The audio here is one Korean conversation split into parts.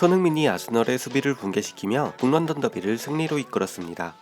손흥민이 아스널의 수비를 붕괴시키며 북런던 더비를 승리로 이끌었습니다.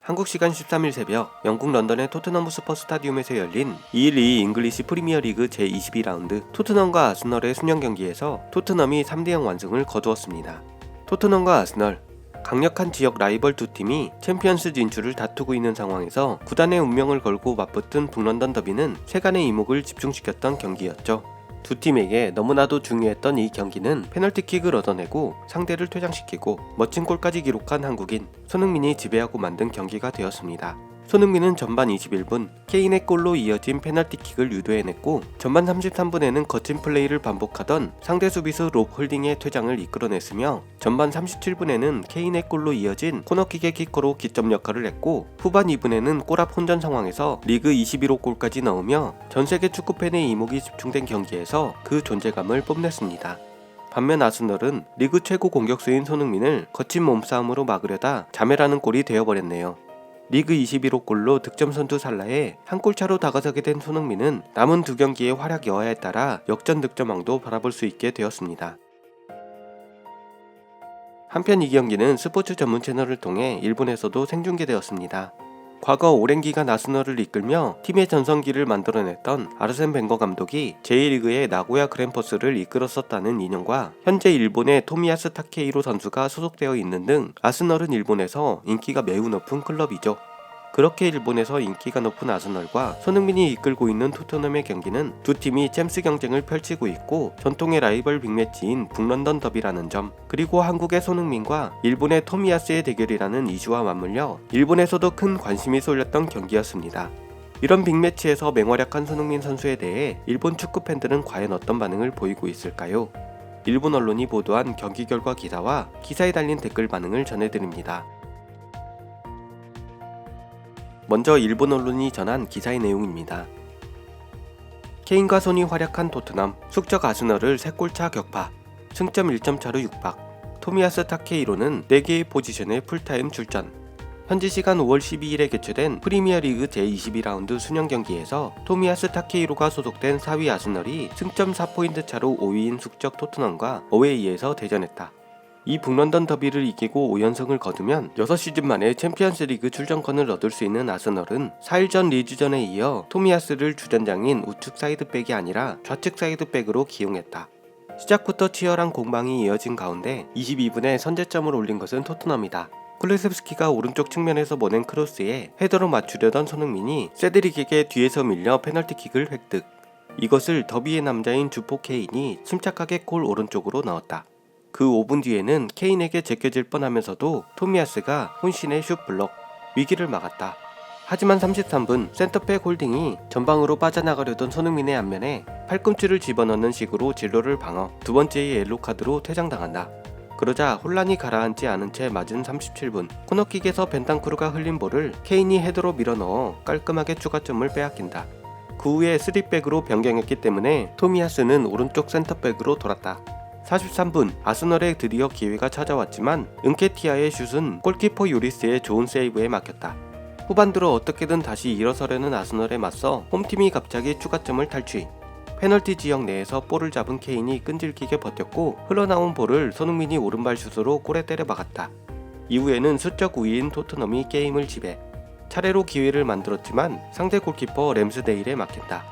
한국 시간 13일 새벽 영국 런던의 토트넘 스퍼 스타디움에서 열린 212 잉글리시 프리미어리그 제22라운드 토트넘과 아스널의 순영 경기에서 토트넘이 3대0 완승을 거두었습니다. 토트넘과 아스널 강력한 지역 라이벌 두 팀이 챔피언스 진출을 다투고 있는 상황에서 구단의 운명을 걸고 맞붙은 북런던 더비는 세간의 이목을 집중시켰던 경기였죠. 두 팀에게 너무나도 중요했던 이 경기는 페널티킥을 얻어내고 상대를 퇴장시키고 멋진 골까지 기록한 한국인 손흥민이 지배하고 만든 경기가 되었습니다. 손흥민은 전반 21분 케인의 골로 이어진 페널티킥을 유도해냈고 전반 33분에는 거친 플레이를 반복하던 상대 수비수 롭 홀딩의 퇴장을 이끌어냈으며 전반 37분에는 케인의 골로 이어진 코너킥의 키커로 기점 역할을 했고 후반 2분에는 골앞 혼전 상황에서 리그 21호 골까지 넣으며 전세계 축구팬의 이목이 집중된 경기에서 그 존재감을 뽐냈습니다. 반면 아스널은 리그 최고 공격수인 손흥민을 거친 몸싸움으로 막으려다 자멸하는 골이 되어버렸네요. 리그 21호 골로 득점 선두 살라에 한 골차로 다가서게 된 손흥민은 남은 두 경기의 활약 여하에 따라 역전 득점왕도 바라볼 수 있게 되었습니다. 한편 이 경기는 스포츠 전문 채널을 통해 일본에서도 생중계되었습니다. 과거 오랜 기간 아스널을 이끌며 팀의 전성기를 만들어냈던 아르센 벵거 감독이 제1리그의 나고야 그랜퍼스를 이끌었었다는 인연과 현재 일본의 토미야스 타케이로 선수가 소속되어 있는 등 아스널은 일본에서 인기가 매우 높은 클럽이죠. 그렇게 일본에서 인기가 높은 아스널과 손흥민이 이끌고 있는 토트넘의 경기는 두 팀이 챔스 경쟁을 펼치고 있고 전통의 라이벌 빅매치인 북런던 더비라는 점 그리고 한국의 손흥민과 일본의 토미야스의 대결이라는 이슈와 맞물려 일본에서도 큰 관심이 쏠렸던 경기였습니다. 이런 빅매치에서 맹활약한 손흥민 선수에 대해 일본 축구 팬들은 과연 어떤 반응을 보이고 있을까요? 일본 언론이 보도한 경기 결과 기사와 기사에 달린 댓글 반응을 전해드립니다. 먼저 일본 언론이 전한 기사의 내용입니다. 케인과 손이 활약한 토트넘, 숙적 아스널을 3골차 격파, 승점 1점 차로 육박, 토미야스 타케이로는 4개의 포지션에 풀타임 출전, 현지 시간 5월 12일에 개최된 프리미어리그 제22라운드 순영 경기에서 토미야스 타케이로가 소속된 4위 아스널이 승점 4포인트 차로 5위인 숙적 토트넘과 어웨이에서 대전했다. 이 북런던 더비를 이기고 5연승을 거두면 6시즌 만에 챔피언스 리그 출전권을 얻을 수 있는 아스널은 4일 전 리즈전에 이어 토미야스를 주전장인 우측 사이드백이 아니라 좌측 사이드백으로 기용했다. 시작부터 치열한 공방이 이어진 가운데 22분에 선제점을 올린 것은 토트넘이다. 쿨레셉스키가 오른쪽 측면에서 보낸 크로스에 헤더로 맞추려던 손흥민이 세드릭에게 뒤에서 밀려 페널티킥을 획득. 이것을 더비의 남자인 주포 케인이 침착하게 골 오른쪽으로 넣었다. 그 5분 뒤에는 케인에게 제껴질 뻔하면서도 토미아스가 혼신의 슛 블럭 위기를 막았다. 하지만 33분 센터백 홀딩이 전방으로 빠져나가려던 손흥민의 안면에 팔꿈치를 집어넣는 식으로 진로를 방어 두 번째의 옐로 카드로 퇴장당한다. 그러자 혼란이 가라앉지 않은 채 맞은 37분 코너킥에서 벤탄쿠르가 흘린 볼을 케인이 헤드로 밀어넣어 깔끔하게 추가점을 빼앗긴다. 그 후에 3백으로 변경했기 때문에 토미아스는 오른쪽 센터백으로 돌았다. 43분 아스널에 드디어 기회가 찾아왔지만 은케티아의 슛은 골키퍼 요리스의 좋은 세이브에 막혔다. 후반 들어 어떻게든 다시 일어서려는 아스널에 맞서 홈팀이 갑자기 추가점을 탈취. 페널티 지역 내에서 볼을 잡은 케인이 끈질기게 버텼고 흘러나온 볼을 손흥민이 오른발 슛으로 골에 때려 박았다. 이후에는 수적 우위인 토트넘이 게임을 지배. 차례로 기회를 만들었지만 상대 골키퍼 램스데일에 막힌다.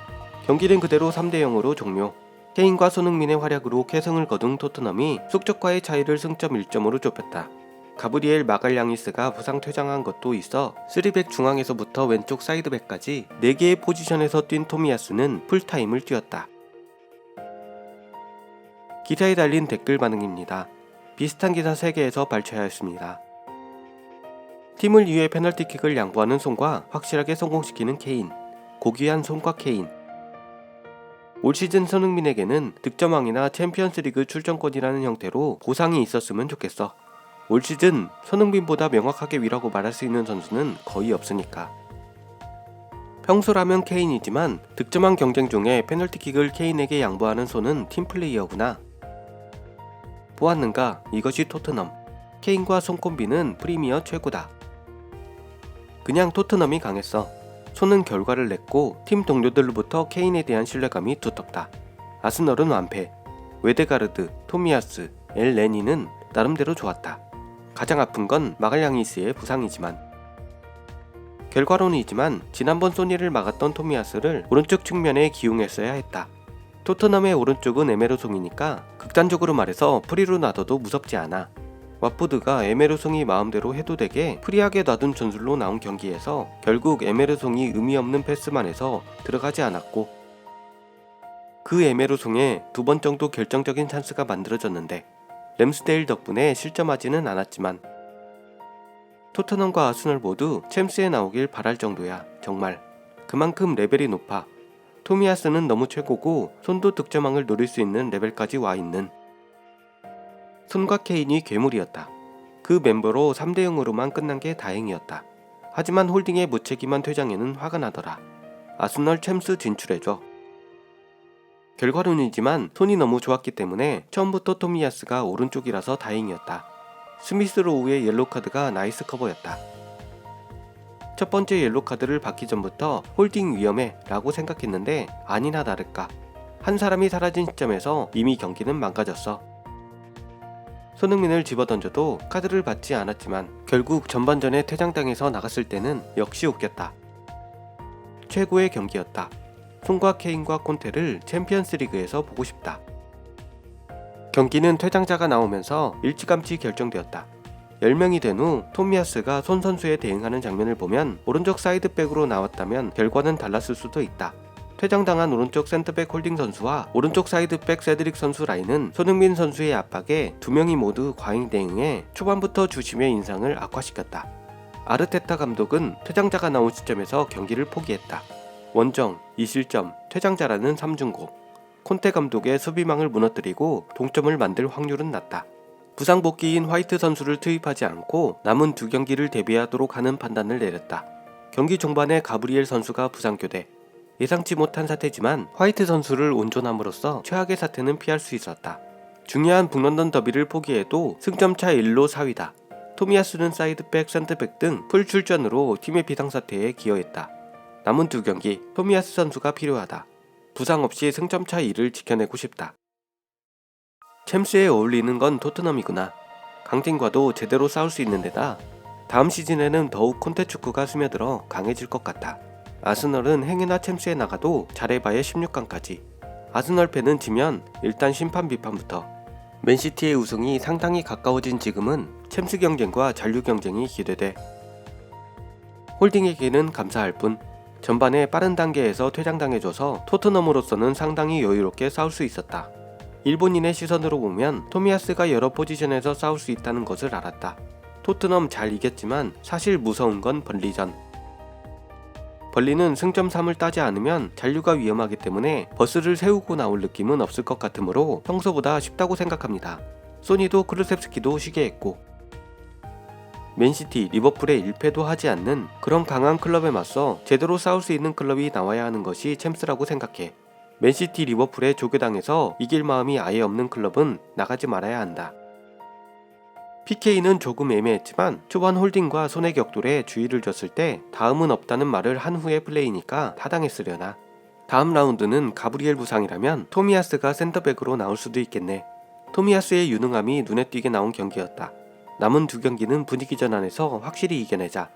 경기는 그대로 3대 0으로 종료. 케인과 손흥민의 활약으로 쾌승을 거둔 토트넘이 숙적과의 차이를 승점 1점으로 좁혔다. 가브리엘 마갈량이스가 부상 퇴장한 것도 있어 3백 중앙에서부터 왼쪽 사이드백까지 4개의 포지션에서 뛴 토미야스는 풀타임을 뛰었다. 기사에 달린 댓글 반응입니다. 비슷한 기사 3개에서 발췌하였습니다. 팀을 위해 페널티킥을 양보하는 손과 확실하게 성공시키는 케인, 고귀한 손과 케인, 올 시즌 손흥민에게는 득점왕이나 챔피언스리그 출전권이라는 형태로 보상이 있었으면 좋겠어. 올 시즌 손흥민보다 명확하게 위라고 말할 수 있는 선수는 거의 없으니까. 평소라면 케인이지만 득점왕 경쟁 중에 페널티킥을 케인에게 양보하는 손은 팀플레이어구나. 보았는가? 이것이 토트넘. 케인과 손콤비는 프리미어 최고다. 그냥 토트넘이 강했어. 손은 결과를 냈고 팀 동료들로부터 케인에 대한 신뢰감이 두텁다. 아스널은 완패. 웨데가르드, 토미아스, 엘 레니는 나름대로 좋았다. 가장 아픈 건 마갈양이스의 부상이지만 결과론이지만 지난번 소니를 막았던 토미아스를 오른쪽 측면에 기용했어야 했다. 토트넘의 오른쪽은 에메르송이니까 극단적으로 말해서 프리로 놔둬도 무섭지 않아. 왓포드가 에메르송이 마음대로 해도 되게 프리하게 놔둔 전술로 나온 경기에서 결국 에메르송이 의미 없는 패스만 해서 들어가지 않았고 그 에메르송에 두 번 정도 결정적인 찬스가 만들어졌는데 램스데일 덕분에 실점하지는 않았지만 토트넘과 아스널 모두 챔스에 나오길 바랄 정도야 정말. 그만큼 레벨이 높아. 토미아스는 너무 최고고 손도 득점왕을 노릴 수 있는 레벨까지 와 있는 손과 케인이 괴물이었다. 그 멤버로 3대 0으로만 끝난 게 다행이었다. 하지만 홀딩의 무책임한 퇴장에는 화가 나더라. 아스널 챔스 진출해줘. 결과론이지만 손이 너무 좋았기 때문에 처음부터 토미야스가 오른쪽이라서 다행이었다. 스미스 로우의 옐로 카드가 나이스 커버였다. 첫 번째 옐로 카드를 받기 전부터 홀딩 위험해 라고 생각했는데 아니나 다를까. 한 사람이 사라진 시점에서 이미 경기는 망가졌어. 손흥민을 집어던져도 카드를 받지 않았지만 결국 전반전에 퇴장당해서 나갔을 때는 역시 웃겼다. 최고의 경기였다. 손과 케인과 콘테를 챔피언스 리그에서 보고 싶다. 경기는 퇴장자가 나오면서 일찌감치 결정되었다. 10명이 된후 토미아스가 손 선수에 대응하는 장면을 보면 오른쪽 사이드백으로 나왔다면 결과는 달랐을 수도 있다. 퇴장당한 오른쪽 센터백 홀딩 선수와 오른쪽 사이드백 세드릭 선수 라인은 손흥민 선수의 압박에 두 명이 모두 과잉 대응해 초반부터 주심의 인상을 악화시켰다. 아르테타 감독은 퇴장자가 나온 시점에서 경기를 포기했다. 원정, 2실점, 퇴장자라는 3중고. 콘테 감독의 수비망을 무너뜨리고 동점을 만들 확률은 낮다. 부상 복귀인 화이트 선수를 투입하지 않고 남은 두 경기를 대비하도록 하는 판단을 내렸다. 경기 종반에 가브리엘 선수가 부상 교대, 예상치 못한 사태지만 화이트 선수를 온전함으로써 최악의 사태는 피할 수 있었다. 중요한 북런던 더비를 포기해도 승점차 1로 4위다. 토미야스는 사이드백, 센터백 등 풀 출전으로 팀의 비상사태에 기여했다. 남은 두 경기 토미야스 선수가 필요하다. 부상 없이 승점차 2를 지켜내고 싶다. 챔스에 어울리는 건 토트넘이구나. 강팀과도 제대로 싸울 수 있는 데다 다음 시즌에는 더욱 콘테 축구가 스며들어 강해질 것 같아. 아스널은 행여나 챔스에 나가도 잘해봐야 16강까지. 아스널 팬은 지면 일단 심판 비판부터. 맨시티의 우승이 상당히 가까워진 지금은 챔스 경쟁과 잔류 경쟁이 기대돼. 홀딩에게는 감사할 뿐 전반에 빠른 단계에서 퇴장당해줘서 토트넘으로서는 상당히 여유롭게 싸울 수 있었다. 일본인의 시선으로 보면 토미아스가 여러 포지션에서 싸울 수 있다는 것을 알았다. 토트넘 잘 이겼지만 사실 무서운 건 벌리전. 벌리는 승점 3을 따지 않으면 잔류가 위험하기 때문에 버스를 세우고 나올 느낌은 없을 것 같으므로 평소보다 쉽다고 생각합니다. 소니도 크루셉스키도 쉬게 했고 맨시티, 리버풀에 1패도 하지 않는 그런 강한 클럽에 맞서 제대로 싸울 수 있는 클럽이 나와야 하는 것이 챔스라고 생각해. 맨시티, 리버풀에 조교당해서 이길 마음이 아예 없는 클럽은 나가지 말아야 한다. PK는 조금 애매했지만 초반 홀딩과 손의 격돌에 주의를 줬을 때 다음은 없다는 말을 한 후의 플레이니까 타당했으려나. 다음 라운드는 가브리엘 부상이라면 토미아스가 센터백으로 나올 수도 있겠네. 토미아스의 유능함이 눈에 띄게 나온 경기였다. 남은 두 경기는 분위기 전환에서 확실히 이겨내자.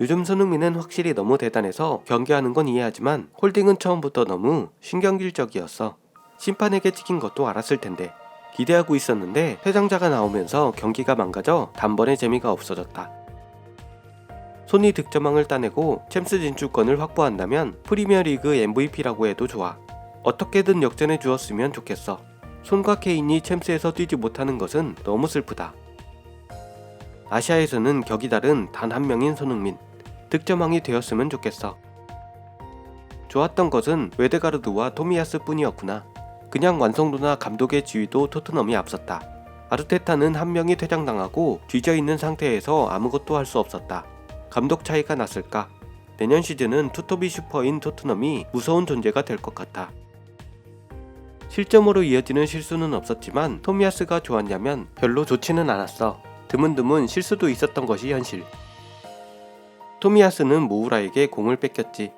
요즘 손흥민은 확실히 너무 대단해서 경기하는 건 이해하지만 홀딩은 처음부터 너무 신경질적이었어. 심판에게 찍힌 것도 알았을 텐데 기대하고 있었는데 퇴장자가 나오면서 경기가 망가져 단번에 재미가 없어졌다. 손이 득점왕을 따내고 챔스 진출권을 확보한다면 프리미어리그 MVP라고 해도 좋아. 어떻게든 역전해 주었으면 좋겠어. 손과 케인이 챔스에서 뛰지 못하는 것은 너무 슬프다. 아시아에서는 격이 다른 단 한 명인 손흥민. 득점왕이 되었으면 좋겠어. 좋았던 것은 웨데가르드와 토미야스 뿐이었구나. 그냥 완성도나 감독의 지위도 토트넘이 앞섰다. 아르테타는 한 명이 퇴장당하고 뒤져 있는 상태에서 아무것도 할 수 없었다. 감독 차이가 났을까? 내년 시즌은 투톱이 슈퍼인 토트넘이 무서운 존재가 될 것 같아. 실점으로 이어지는 실수는 없었지만 토미아스가 좋았냐면 별로 좋지는 않았어. 드문드문 실수도 있었던 것이 현실. 토미야스는 모우라에게 공을 뺏겼지.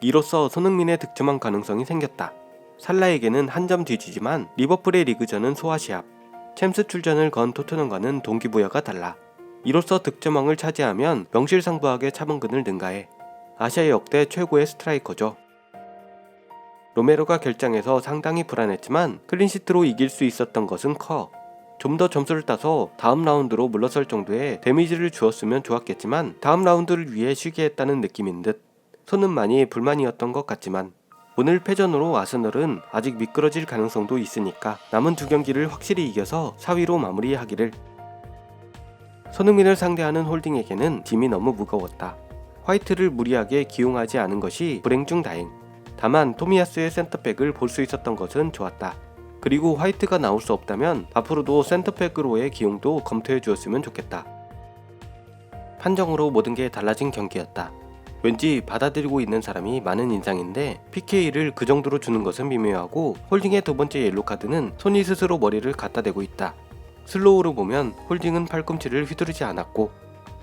이로써 손흥민의 득점한 가능성이 생겼다. 살라에게는 한 점 뒤지지만 리버풀의 리그전은 소아시합, 챔스 출전을 건 토트넘과는 동기부여가 달라. 이로써 득점왕을 차지하면 명실상부하게 차범근을 능가해 아시아 역대 최고의 스트라이커죠. 로메로가 결장에서 상당히 불안했지만 클린시트로 이길 수 있었던 것은 커. 좀 더 점수를 따서 다음 라운드로 물러설 정도의 데미지를 주었으면 좋았겠지만 다음 라운드를 위해 쉬게 했다는 느낌인 듯 손은 많이 불만이었던 것 같지만 오늘 패전으로 아스널은 아직 미끄러질 가능성도 있으니까 남은 두 경기를 확실히 이겨서 4위로 마무리하기를 손흥민을 상대하는 홀딩에게는 짐이 너무 무거웠다. 화이트를 무리하게 기용하지 않은 것이 불행 중 다행. 다만 토미야스의 센터백을 볼 수 있었던 것은 좋았다. 그리고 화이트가 나올 수 없다면 앞으로도 센터백으로의 기용도 검토해 주었으면 좋겠다. 판정으로 모든 게 달라진 경기였다. 왠지 받아들이고 있는 사람이 많은 인상인데 PK를 그 정도로 주는 것은 미묘하고 홀딩의 두 번째 옐로 카드는 손이 스스로 머리를 갖다 대고 있다. 슬로우로 보면 홀딩은 팔꿈치를 휘두르지 않았고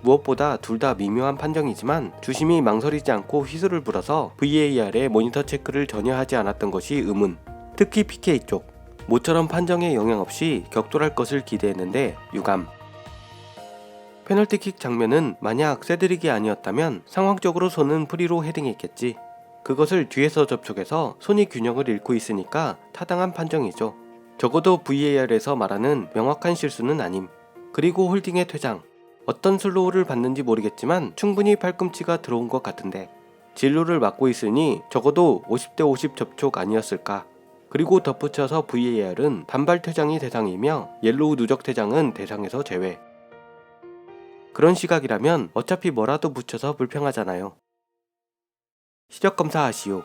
무엇보다 둘 다 미묘한 판정이지만 주심이 망설이지 않고 휘슬을 불어서 VAR의 모니터 체크를 전혀 하지 않았던 것이 의문. 특히 PK 쪽 모처럼 판정에 영향 없이 격돌할 것을 기대했는데 유감. 페널티킥 장면은 만약 세드릭이 아니었다면 상황적으로 손은 프리로 헤딩했겠지. 그것을 뒤에서 접촉해서 손이 균형을 잃고 있으니까 타당한 판정이죠. 적어도 VAR에서 말하는 명확한 실수는 아님. 그리고 홀딩의 퇴장. 어떤 슬로우를 받는지 모르겠지만 충분히 팔꿈치가 들어온 것 같은데 진로를 막고 있으니 적어도 50대 50 접촉 아니었을까. 그리고 덧붙여서 VAR은 단발 퇴장이 대상이며 옐로우 누적 퇴장은 대상에서 제외. 그런 시각이라면 어차피 뭐라도 붙여서 불평하잖아요. 시력 검사하시오.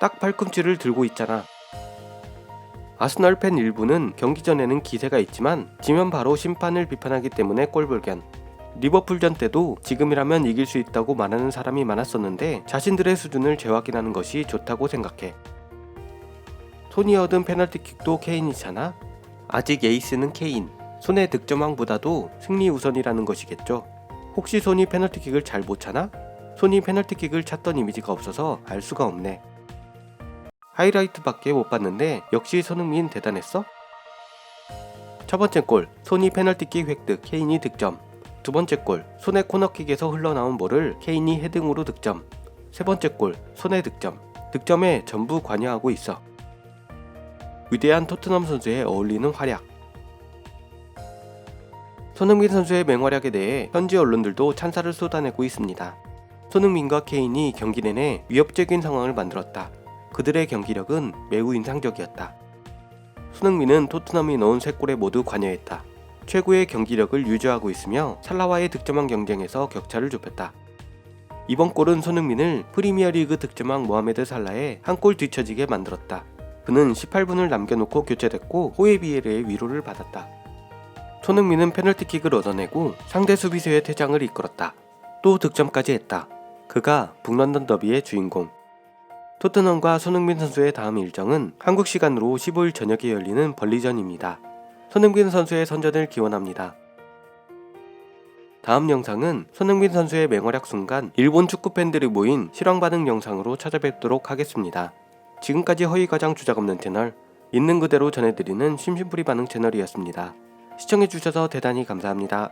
딱 팔꿈치를 들고 있잖아. 아스널 팬 일부는 경기 전에는 기세가 있지만 지면 바로 심판을 비판하기 때문에 꼴불견. 리버풀전 때도 지금이라면 이길 수 있다고 말하는 사람이 많았었는데 자신들의 수준을 재확인하는 것이 좋다고 생각해. 손이 얻은 페널티킥도 케인이잖아. 아직 에이스는 케인. 손의 득점왕보다도 승리 우선이라는 것이겠죠. 혹시 손이 페널티킥을 잘 못 차나? 손이 페널티킥을 찼던 이미지가 없어서 알 수가 없네. 하이라이트밖에 못 봤는데 역시 손흥민 대단했어? 첫 번째 골, 손이 페널티킥 획득, 케인이 득점. 두 번째 골, 손의 코너킥에서 흘러나온 볼을 케인이 헤딩으로 득점. 세 번째 골, 손의 득점. 득점에 전부 관여하고 있어. 위대한 토트넘 선수에 어울리는 활약. 손흥민 선수의 맹활약에 대해 현지 언론들도 찬사를 쏟아내고 있습니다. 손흥민과 케인이 경기 내내 위협적인 상황을 만들었다. 그들의 경기력은 매우 인상적이었다. 손흥민은 토트넘이 넣은 3골에 모두 관여했다. 최고의 경기력을 유지하고 있으며 살라와의 득점왕 경쟁에서 격차를 좁혔다. 이번 골은 손흥민을 프리미어리그 득점왕 모하메드 살라에 한 골 뒤처지게 만들었다. 그는 18분을 남겨놓고 교체됐고 호에비에르의 위로를 받았다. 손흥민은 페널티킥을 얻어내고 상대 수비수의 퇴장을 이끌었다. 또 득점까지 했다. 그가 북런던 더비의 주인공. 토트넘과 손흥민 선수의 다음 일정은 한국 시간으로 15일 저녁에 열리는 벌리전입니다. 손흥민 선수의 선전을 기원합니다. 다음 영상은 손흥민 선수의 맹활약 순간 일본 축구 팬들이 모인 실황 반응 영상으로 찾아뵙도록 하겠습니다. 지금까지 허위 과장 주작 없는 채널 있는 그대로 전해드리는 심심풀이 반응 채널이었습니다. 시청해주셔서 대단히 감사합니다.